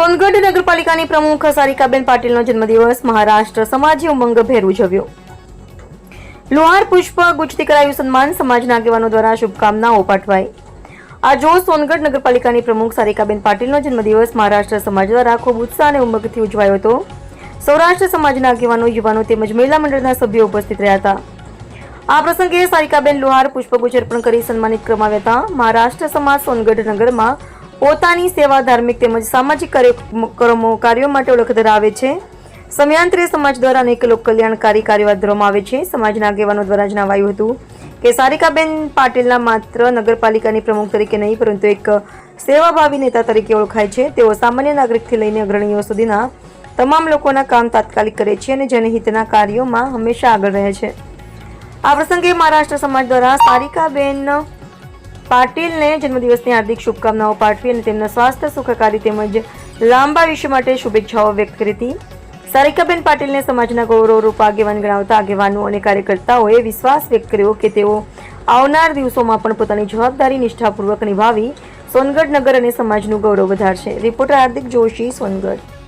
સોનગઢ નગરપાલિકાની પ્રમુખ સારિકાબેન પાટીલનો જન્મદિવસ મહારાષ્ટ્ર સમાજે ઉમંગભેર ઉજવ્યો લુહાર પુષ્પ ગુજતી કરાયું સન્માન સમાજના આગેવાનો દ્વારા શુભકામનાઓ પાઠવાઈ. આજરોજ સોનગઢ નગરપાલિકાની પ્રમુખ સારિકાબેન પાટીલનો જન્મદિવસ મહારાષ્ટ્ર સમાજ દ્વારા ખૂબ ઉત્સાહ અને ઉમંગથી ઉજવાયો હતો. સૌરાષ્ટ્ર સમાજના આગેવાનો, યુવાનો તેમજ મહિલા મંડળના સભ્યો ઉપસ્થિત રહ્યા હતા. આ પ્રસંગે સારિકાબેન લુહાર પુષ્પગુચ્છ અર્પણ કરી સન્માનિત કરવામાં આવ્યા હતા. મહારાષ્ટ્ર સમાજ સોનગઢ નગરમાં પોતાની સેવા ધાર્મિક તેમજ સામાજિક કાર્યક્રમો કાર્યો માટે ઓળખ ધરાવે છે. સમયાંતરે સમાજ દ્વારા અનેક લોક કલ્યાણકારી કાર્યો હાથ ધરવામાં આવે છે. સમાજના આગેવાનો દ્વારા જણાવાયું હતું કે સારિકાબેન પાટીલના માત્ર નગરપાલિકાની પ્રમુખ તરીકે નહીં, પરંતુ એક સેવાભાવી નેતા તરીકે ઓળખાય છે. તેઓ સામાન્ય નાગરિકથી લઈને અગ્રણીઓ સુધીના તમામ લોકોના કામ તાત્કાલિક કરે છે અને જનહિતના કાર્યોમાં હંમેશા આગળ રહે છે. આ પ્રસંગે મહારાષ્ટ્ર સમાજ દ્વારા સારિકાબેન પાટીલને જન્મદિવસની હાર્દિક શુભકામનાઓ પાઠવી અને તેમના સ્વાસ્થ્ય સુખકારી તેમજ લાંબા આયુષ્ય માટે શુભેચ્છાઓ વ્યક્ત કરી હતી. સારિકાબેન પાટીલને સમાજના ગૌરવરૂપ આગેવાન ગણાવતા આગેવાનો અને કાર્યકર્તાઓએ વિશ્વાસ વ્યક્ત કર્યો કે તેઓ આવનાર દિવસોમાં પણ પોતાની જવાબદારી નિષ્ઠાપૂર્વક નિભાવી સોનગઢ નગર અને સમાજનું ગૌરવ વધારશે. રિપોર્ટર હાર્દિક જોશી, સોનગઢ.